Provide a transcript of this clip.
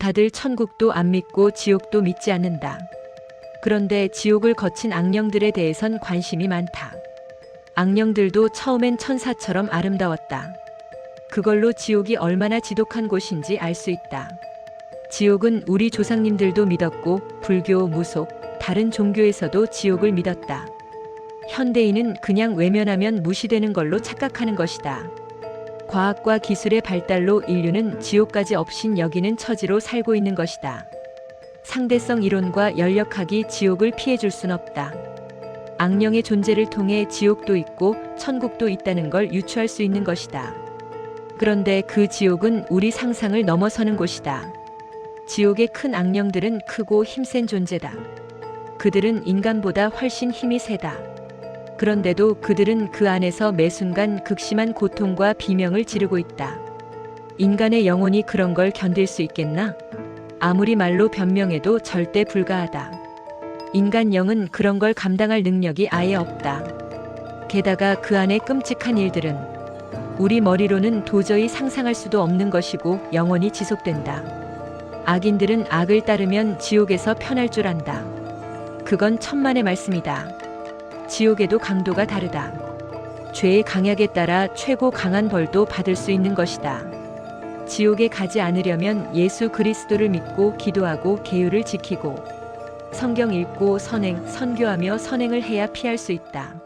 다들 천국도 안 믿고 지옥도 믿지 않는다. 그런데 지옥을 거친 악령들에 대해선 관심이 많다. 악령들도 처음엔 천사처럼 아름다웠다. 그걸로 지옥이 얼마나 지독한 곳인지 알 수 있다. 지옥은 우리 조상님들도 믿었고 불교, 무속, 다른 종교에서도 지옥을 믿었다. 현대인은 그냥 외면하면 무시되는 걸로 착각하는 것이다. 과학과 기술의 발달로 인류는 지옥까지 없인 여기는 처지로 살고 있는 것이다. 상대성 이론과 연력학이 지옥을 피해줄 순 없다. 악령의 존재를 통해 지옥도 있고 천국도 있다는 걸 유추할 수 있는 것이다. 그런데 그 지옥은 우리 상상을 넘어서는 곳이다. 지옥의 큰 악령들은 크고 힘센 존재다. 그들은 인간보다 훨씬 힘이 세다. 그런데도 그들은 그 안에서 매 순간 극심한 고통과 비명을 지르고 있다. 인간의 영혼이 그런 걸 견딜 수 있겠나? 아무리 말로 변명해도 절대 불가하다. 인간 영은 그런 걸 감당할 능력이 아예 없다. 게다가 그 안에 끔찍한 일들은 우리 머리로는 도저히 상상할 수도 없는 것이고 영원히 지속된다. 악인들은 악을 따르면 지옥에서 편할 줄 안다. 그건 천만의 말씀이다. 지옥에도 강도가 다르다. 죄의 강약에 따라 최고 강한 벌도 받을 수 있는 것이다. 지옥에 가지 않으려면 예수 그리스도를 믿고 기도하고 계율을 지키고 성경 읽고 선행, 선교하며 선행을 해야 피할 수 있다.